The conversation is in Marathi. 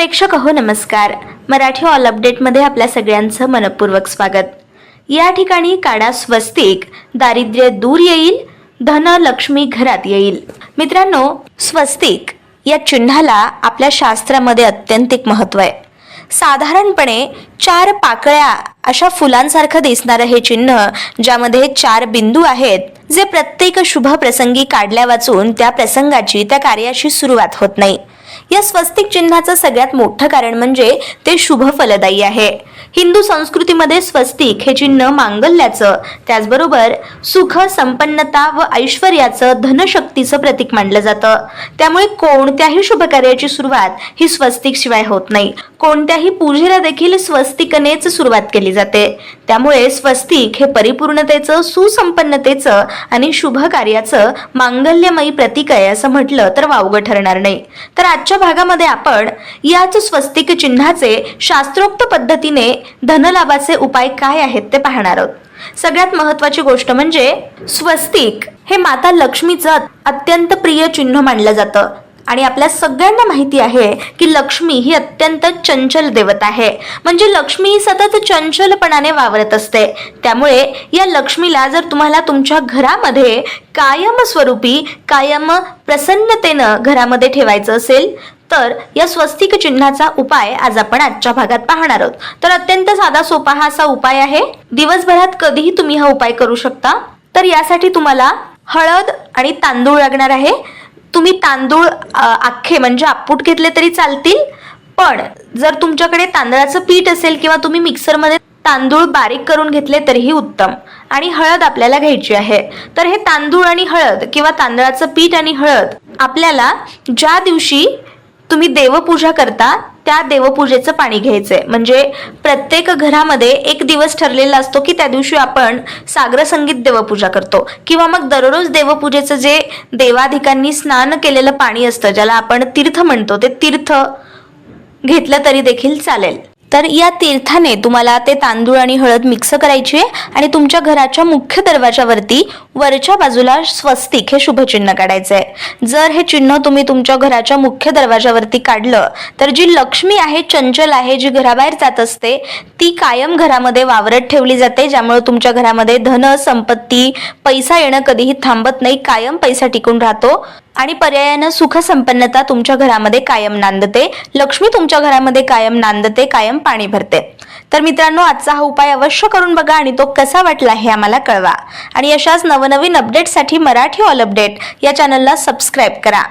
प्रेक्षक हो नमस्कार. मराठी ऑल अपडेटमध्ये आपल्या सगळ्यांचं मनपूर्वक स्वागत. या ठिकाणी काढा स्वस्तिक दारिद्र्य दूर येईल धन लक्ष्मी घरात येईल. मित्रांनो स्वस्तिक या चिन्हाला आपल्या शास्त्रामध्ये अत्यंतिक महत्त्व आहे. साधारणपणे चार पाकळ्या अशा फुलांसारखं दिसणारं हे चिन्ह ज्यामध्ये चार बिंदू आहेत जे प्रत्येक शुभ प्रसंगी काढल्या वाचून त्या प्रसंगाची त्या कार्याची सुरुवात होत नाही. या स्वस्तिक चिन्हाचं सगळ्यात मोठं कारण म्हणजे ते शुभ फलदायी आहे. हिंदू संस्कृतीमध्ये स्वस्तिक हे चिन्ह मांगल्याचं त्याचबरोबर सुख संपन्नता व ऐश्वर्याचं धनशक्तीचं प्रतीक मानलं जातं. त्यामुळे कोणत्याही शुभ कार्याची सुरुवात ही स्वस्तिक शिवाय होत नाही. कोणत्याही पूजेला देखील स्वस्तिकनेच सुरुवात केली जाते. त्यामुळे स्वस्तिक हे परिपूर्णतेचं सुसंपन्नतेचं आणि शुभ कार्याचं मांगल्यमयी प्रतीक आहे असं म्हटलं तर वावगं ठरणार नाही. तर आजच्या भागामध्ये आपण याच स्वस्तिक चिन्हाचे शास्त्रोक्त पद्धतीने धनलाभाचे उपाय काय आहेत ते पाहणार आहोत. सगळ्यात महत्वाची गोष्ट म्हणजे स्वस्तिक हे माता लक्ष्मीचं अत्यंत प्रिय चिन्ह मानलं जातं. आणि आपल्या सगळ्यांना माहिती आहे की लक्ष्मी ही अत्यंत चंचल देवता आहे. म्हणजे लक्ष्मी ही सतत चंचलपणाने वावरत असते. त्यामुळे या लक्ष्मीला जर तुम्हाला तुमच्या घरामध्ये कायम स्वरूपी कायम प्रसन्नतेनं घरामध्ये ठेवायचं असेल तर या स्वस्तिक चिन्हाचा उपाय आज आपण आजच्या भागात पाहणार आहोत. तर अत्यंत साधा सोपा हा असा उपाय आहे. दिवसभरात कधीही तुम्ही हा उपाय करू शकता. तर यासाठी तुम्हाला हळद आणि तांदूळ लागणार आहे. तुम्ही तांदूळ आखे म्हणजे आपूट घेतले तरी चालतील. पण जर तुमच्याकडे तांदळाचं पीठ असेल किंवा तुम्ही मिक्सरमध्ये तांदूळ बारीक करून घेतले तरीही उत्तम. आणि हळद आपल्याला घ्यायची आहे. तर हे तांदूळ आणि हळद किंवा तांदळाचं पीठ आणि हळद आपल्याला ज्या दिवशी तुम्ही देवपूजा करता त्या देवपूजेचं पाणी घ्यायचंय. म्हणजे प्रत्येक घरामध्ये एक दिवस ठरलेला असतो की त्या दिवशी आपण सागर संगीत देवपूजा करतो. किंवा मग दररोज देवपूजेचं जे देवाधिकांनी स्नान केलेलं पाणी असतं ज्याला आपण तीर्थ म्हणतो ते तीर्थ घेतलं तरी देखील चालेल. तर या तीर्थाने तुम्हाला ते तांदूळ आणि हळद मिक्स करायची आहे आणि तुमच्या घराच्या मुख्य दरवाजावरती वरच्या बाजूला स्वस्तिक हे शुभचिन्ह काढायचं आहे जर हे चिन्ह तुम्ही तुमच्या घराच्या मुख्य दरवाजावरती काढलं तर जी लक्ष्मी आहे चंचल आहे जी घराबाहेर जात असते ती कायम घरामध्ये वावरत ठेवली जाते ज्यामुळे तुमच्या घरामध्ये धन संपत्ती पैसा येणं कधीही थांबत नाही कायम पैसा टिकून राहतो आणि पर्यायानं सुख संपन्नता तुमच्या घरामध्ये कायम नांदते. लक्ष्मी तुमच्या घरामध्ये कायम नांदते कायम पाणी भरते. तर मित्रांनो आजचा हा उपाय अवश्य करून बघा आणि तो कसा वाटला हे आम्हाला कळवा. आणि अशाच नवनवीन अपडेटसाठी मराठी ऑल अपडेट या चॅनलला सबस्क्राईब करा.